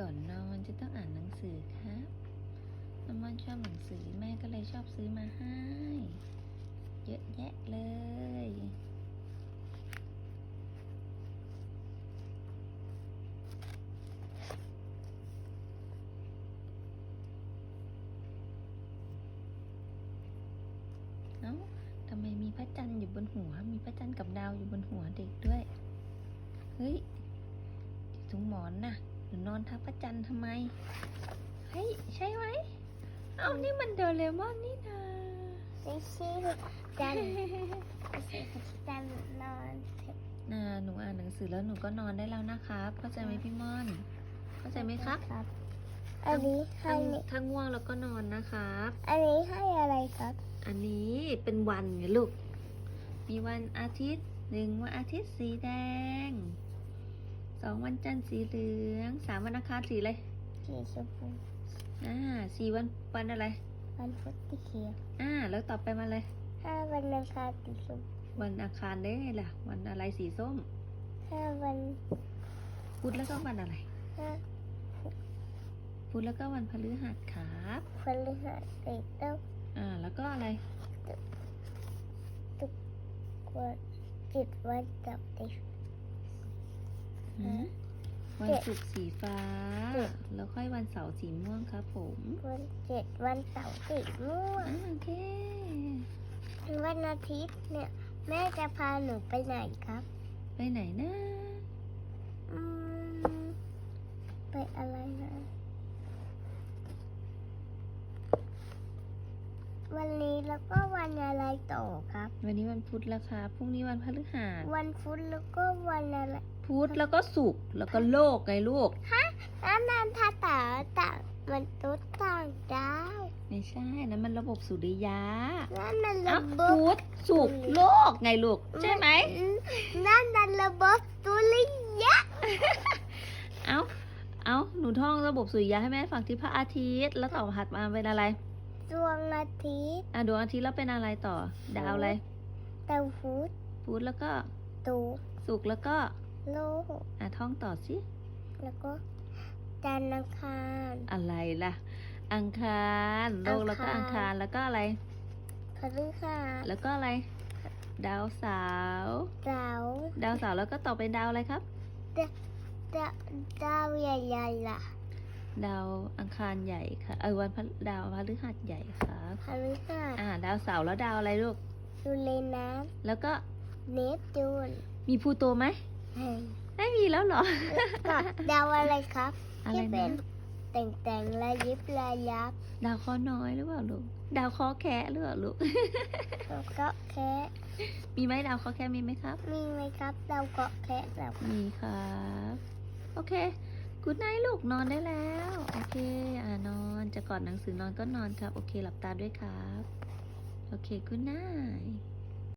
ก่อนนอนจะต้องอ่านหนังสือครับน้ำมันชอบหนังสือแม่ก็เลยชอบซื้อมาให้ เยอะแยะเลย เอ้าทำไมมีพระจันทร์อยู่บนหัว มีพระจันทร์กับดาวอยู่บนหัวเด็กด้วย เฮ้ยอยู่ตรงหมอนน่ะ หนูนอนทับพระจันทร์ทำไม เฮ้ย ใช่ไหม เอ้านี่มันโดเรมอนนี่นาไม่ใช่จันไม่ใช่จันนอนเถอะน่าหนูอ่านหนังสือแล้วหนูก็นอนได้แล้วนะครับ เข้าใจไหมพี่ม่อน เข้าใจไหมครับครับอันนี้ให้ถ้านี่ถ้าง่วงแล้วก็นอนนะครับ อันนี้ให้อะไรครับ อันนี้เป็นวันไงลูก มีวันอาทิตย์หนึ่งวันอาทิตย์สีแดง สองวันจันทร์สีเหลืองสามวันอังคารสีอะไรสีชมพูอ่าสี่วันวันอะไร วันพุธสีเขียวอ่า แล้วต่อไปมาเลยห้าวันอังคารสีชมพูวันอังคารได้ไงล่ะ วันอะไรสีส้มห้าวันพุธแล้วก็วันอะไรห้าพุธแล้วก็วันพฤหัสครับพฤหัสเอกต้องอ่า แล้วก็อะไรกดจิตวันจับติดหืม วันเจ็ดศุกร์สีฟ้าเจ็ดแล้วค่อยวันเสาร์สีม่วงครับผมวันเจ็ดวันเสาร์สีม่วงอ่าโอเควันอาทิตย์เนี่ย แม่จะพาหนูไปไหนครับ ไปไหนนะอืมไปอะไรนะ วันนี้แล้วก็วันอะไรต่อครับ วันนี้วันพุธแล้วครับพรุ่งนี้วันพฤหัสวันพุธแล้วก็วันอะไรพุธแล้วก็ศุกร์แล้วก็โลกไงลูกแล้วนันทาตาต่างมันตุ๊ดต่างดาวไม่ใช่นั่นมันระบบสุริยะนั่นมันอะระบบพุธศุกร์โลกไงลูกใช่ไหมอืนั่นมันระบบสุริยะเอาเอาหนูท่องระบบสุริยะให้แม่ฟังที่พระอาทิตย์แล้วต่อหัดมาเป็นอะไร ดวงอาทิตย์อะดวงอาทิตย์แล้วเป็นอะไรต่อ ดาวอะไรดาวพุธพุธแล้วก็ตูศุกร์แล้วก็โลกอะท่องต่อสิแล้วก็จันทร์อังคารอะไรล่ะ อังคารโลกแล้วก็อัอังงคาคารรแล้วก็อะไรพฤหัสแล้วก็อะไร ดาวเสาร์เสาร์ดาวเสาร์แล้วก็ต่อเป็นดาวอะไรครับ ดาดาวใหญ่ๆล่ะ ดาวอังคารใหญ่ค่ะ เออวันพฤดาวพฤหัสใหญ่ครับพฤหัสอ่า ดาวเสาร์แล้วดาวอะไรลูกยูเรนัสแล้วก็เนปจูนมีพลูโตไหมเฮ้ยไม่มีแล้วเหรอกับดาวอะไรครับอะไรที่เป็นะนแต่งแต่งๆระยิบระยับ ดาวเคราะห์น้อยหรือเปล่าลูก ดาวเคราะห์แคะหรือเปล่าลูกแล้วก็แค่มีไหมดาวเคราะห์แคะมีไหมครับ มีไหมครับ ดาวเกาะแค่แบบมีครับ โอเค กูดไนลูกนอนได้แล้ว โอเค อ่านอน จะกอดหนังสือนอนก็นอนครับ โอเค หลับตาด้วยครับ โอเคกูดไน